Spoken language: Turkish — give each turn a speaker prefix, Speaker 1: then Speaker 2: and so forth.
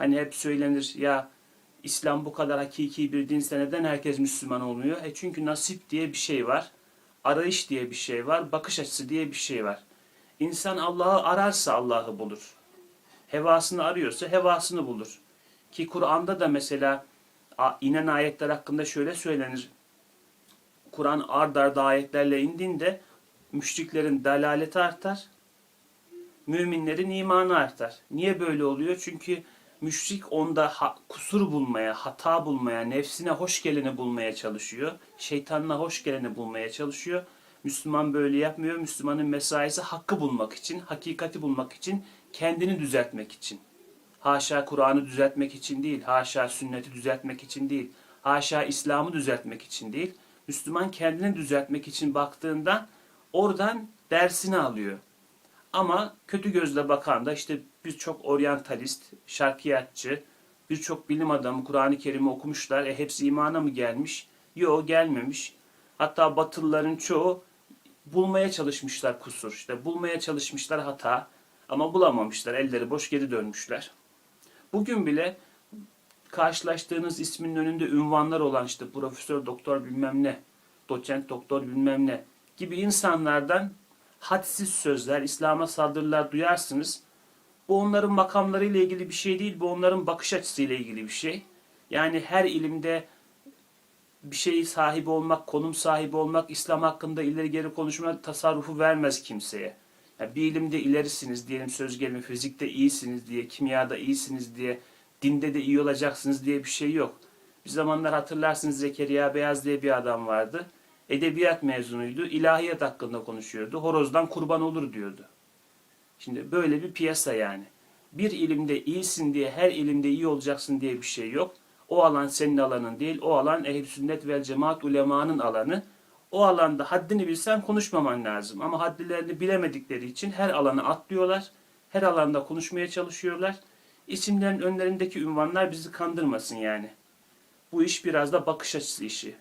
Speaker 1: Hani hep söylenir ya İslam bu kadar hakiki bir dinse neden herkes Müslüman olmuyor? E çünkü nasip diye bir şey var. Arayış diye bir şey var. Bakış açısı diye bir şey var. İnsan Allah'ı ararsa Allah'ı bulur. Hevasını arıyorsa hevasını bulur. Ki Kur'an'da da mesela inen ayetler hakkında şöyle söylenir. Kur'an ard arda ayetlerle indiğinde müşriklerin dalaleti artar, müminlerin imanı artar. Niye böyle oluyor? Çünkü müşrik onda ha- kusur bulmaya, hata bulmaya, nefsine hoş geleni bulmaya çalışıyor. Şeytanına hoş geleni bulmaya çalışıyor. Müslüman böyle yapmıyor. Müslümanın mesaisi hakkı bulmak için, hakikati bulmak için, kendini düzeltmek için. Haşa Kur'an'ı düzeltmek için değil, haşa sünneti düzeltmek için değil, haşa İslam'ı düzeltmek için değil. Müslüman kendini düzeltmek için baktığında oradan dersini alıyor. Ama kötü gözle bakan da işte birçok oryantalist, şarkiyatçı, birçok bilim adamı Kur'an-ı Kerim'i okumuşlar. E hepsi imana mı gelmiş? Yok gelmemiş. Hatta Batılıların çoğu bulmaya çalışmışlar kusur. İşte bulmaya çalışmışlar hata ama bulamamışlar. Elleri boş geri dönmüşler. Bugün bile karşılaştığınız isminin önünde ünvanlar olan işte profesör doktor bilmem ne, doçent doktor bilmem ne gibi insanlardan hadsiz sözler, İslam'a saldırılar duyarsınız. Bu onların makamlarıyla ilgili bir şey değil, bu onların bakış açısıyla ilgili bir şey. Yani her ilimde bir şey sahibi olmak, konum sahibi olmak, İslam hakkında ileri geri konuşma tasarrufu vermez kimseye. Yani bir ilimde ilerisiniz diyelim söz gelimi fizikte iyisiniz diye, kimyada iyisiniz diye, dinde de iyi olacaksınız diye bir şey yok. Bir zamanlar hatırlarsınız Zekeriya Beyaz diye bir adam vardı. Edebiyat mezunuydu, ilahiyat hakkında konuşuyordu. Horozdan kurban olur diyordu. Şimdi böyle bir piyasa yani. Bir ilimde iyisin diye her ilimde iyi olacaksın diye bir şey yok. O alan senin alanın değil. O alan ehl sünnet vel cemaat ulemanın alanı. O alanda haddini bilsen konuşmaman lazım. Ama haddilerini bilemedikleri için her alanı atlıyorlar. Her alanda konuşmaya çalışıyorlar. İsimlerin önlerindeki ünvanlar bizi kandırmasın yani. Bu iş biraz da bakış açısı işi.